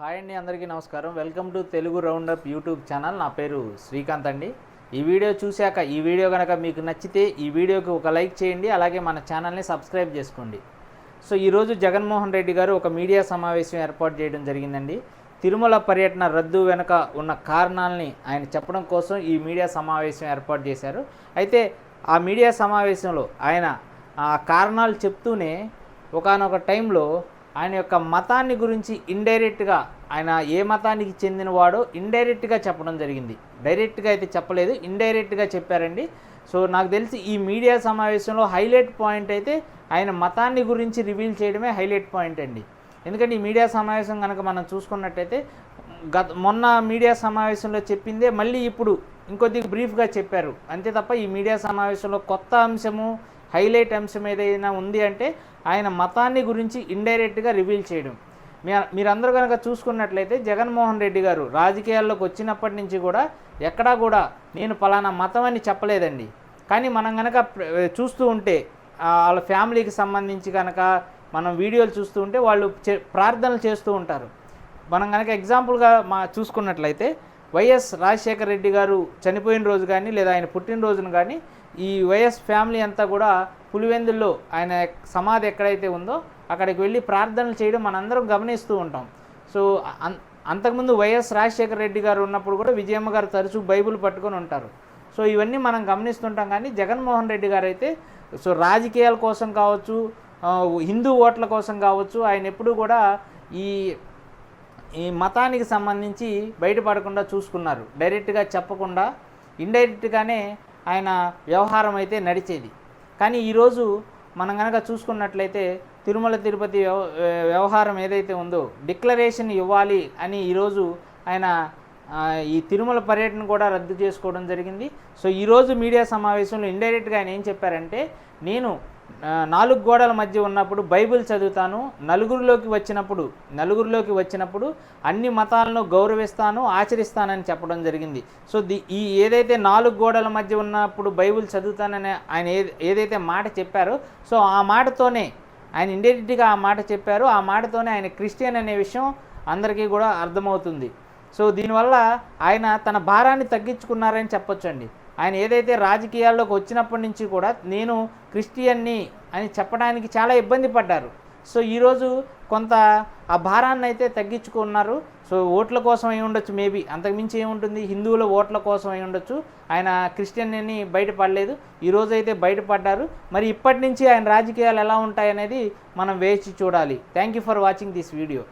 Hi అండి అందరికీ నమస్కారం. Welcome to Telugu roundup YouTube channel. నా పేరు శ్రీకాంత్ అండి. ఈ వీడియో చూశాక ఈ వీడియో కనుక మీకు నచ్చితే ఈ వీడియోకి ఒక లైక్ చేయండి అలాగే మన ఛానల్ని సబ్స్క్రైబ్ చేసుకోండి. సో ఈరోజు జగన్మోహన్ రెడ్డి గారు ఒక మీడియా సమావేశం ఏర్పాటు చేయడం జరిగిందండి. తిరుమల పర్యటన రద్దు వెనుక ఉన్న కారణాలని ఆయన చెప్పడం కోసం ఈ మీడియా సమావేశం ఏర్పాటు చేశారు. అయితే ఆ మీడియా సమావేశంలో ఆయన ఆ కారణాలు చెప్తూనే ఒకానొక టైంలో ఆయన యొక్క మతాన్ని గురించి ఇండైరెక్ట్గా ఆయన ఏ మతానికి చెందినవాడో ఇండైరెక్ట్గా చెప్పడం జరిగింది. డైరెక్ట్గా అయితే చెప్పలేదు ఇండైరెక్ట్గా చెప్పారండి. సో నాకు తెలిసి ఈ మీడియా సమావేశంలో హైలైట్ పాయింట్ అయితే ఆయన మతాన్ని గురించి రివీల్ చేయడమే హైలైట్ పాయింట్ అండి. ఎందుకంటే ఈ మీడియా సమావేశం కనుక మనం చూసుకున్నట్టయితే గత మొన్న మీడియా సమావేశంలో చెప్పిందే మళ్ళీ ఇప్పుడు ఇంకొద్దిగా బ్రీఫ్గా చెప్పారు. అంతే తప్ప ఈ మీడియా సమావేశంలో కొత్త అంశము హైలైట్ అంశం ఏదైనా ఉంది అంటే ఆయన మతాన్ని గురించి ఇండైరెక్ట్గా రివీల్ చేయడం. మీ మీరందరూ కనుక చూసుకున్నట్లయితే జగన్మోహన్ రెడ్డి గారు రాజకీయాల్లోకి వచ్చినప్పటి నుంచి కూడా ఎక్కడా కూడా నేను పలానా మతం అని చెప్పలేదండి. కానీ మనం కనుక చూస్తూ ఉంటే వాళ్ళ ఫ్యామిలీకి సంబంధించి కనుక మనం వీడియోలు చూస్తూ ఉంటే వాళ్ళు చే- ప్రార్థనలు చేస్తూ ఉంటారు. మనం కనుక ఎగ్జాంపుల్గా మా చూసుకున్నట్లయితే వైఎస్ రాజశేఖర రెడ్డి గారు చనిపోయిన రోజు కానీ లేదా ఆయన పుట్టినరోజును కానీ ఈ వైఎస్ ఫ్యామిలీ అంతా కూడా పులివెందుల్లో ఆయన సమాధి ఎక్కడైతే ఉందో అక్కడికి వెళ్ళి ప్రార్థనలు చేయడం మనందరం గమనిస్తూ ఉంటాం. సో అంతకుముందు వైఎస్ రాజశేఖర రెడ్డి గారు ఉన్నప్పుడు కూడా విజయమ్మ గారు తరచూ బైబిల్ పట్టుకొని ఉంటారు. సో ఇవన్నీ మనం గమనిస్తుంటాం కానీ జగన్మోహన్ రెడ్డి గారు అయితే సో రాజకీయాల కోసం కావచ్చు హిందూ ఓట్ల కోసం కావచ్చు ఆయన ఎప్పుడూ కూడా ఈ ఈ మతానికి సంబంధించి బయటపడకుండా చూసుకున్నారు. డైరెక్ట్గా చెప్పకుండా ఇండైరెక్ట్గానే ఆయన వ్యవహారం అయితే నడిచేది. కానీ ఈరోజు మనం కనుక చూసుకున్నట్లయితే తిరుమల తిరుపతి వ్యవ వ్యవహారం ఏదైతే ఉందో డిక్లరేషన్ ఇవ్వాలి అని ఈరోజు ఆయన ఈ తిరుమల పర్యటన కూడా రద్దు చేసుకోవడం జరిగింది. సో ఈరోజు మీడియా సమావేశంలో ఇండైరెక్ట్గా ఆయన ఏం చెప్పారంటే నేను నాలుగు గోడల మధ్య ఉన్నప్పుడు బైబిల్ చదువుతాను నలుగురిలోకి వచ్చినప్పుడు నలుగురిలోకి వచ్చినప్పుడు అన్ని మతాలను గౌరవిస్తాను ఆచరిస్తానని చెప్పడం జరిగింది. సో ది ఈ ఏదైతే నాలుగు గోడల మధ్య ఉన్నప్పుడు బైబిల్ చదువుతానని ఆయన ఏదైతే మాట చెప్పారో సో ఆ మాటతోనే ఆయన ఇండైరెక్ట్గా ఆ మాట చెప్పారు. ఆ మాటతోనే ఆయన క్రిస్టియన్ అనే విషయం అందరికీ కూడా అర్థమవుతుంది. సో దీనివల్ల ఆయన తన భారాన్ని తగ్గించుకున్నారని చెప్పొచ్చండి. ఆయన ఏదైతే రాజకీయాల్లోకి వచ్చినప్పటి నుంచి కూడా నేను క్రిస్టియన్ని అని చెప్పడానికి చాలా ఇబ్బంది పడ్డారు. సో ఈరోజు కొంత ఆ భారాన్ని అయితే తగ్గించుకున్నారు. సో ఓట్ల కోసం అయి ఉండొచ్చు మేబీ. అంతకుమించి ఏముంటుంది? హిందువుల ఓట్ల కోసం అయి ఉండొచ్చు. ఆయన క్రిస్టియన్ అని బయటపడలేదు ఈరోజు అయితే బయటపడ్డారు మరి ఇప్పటి నుంచి ఆయన రాజకీయాలు ఎలా ఉంటాయనేది మనం వేచి చూడాలి. Thank you for watching this video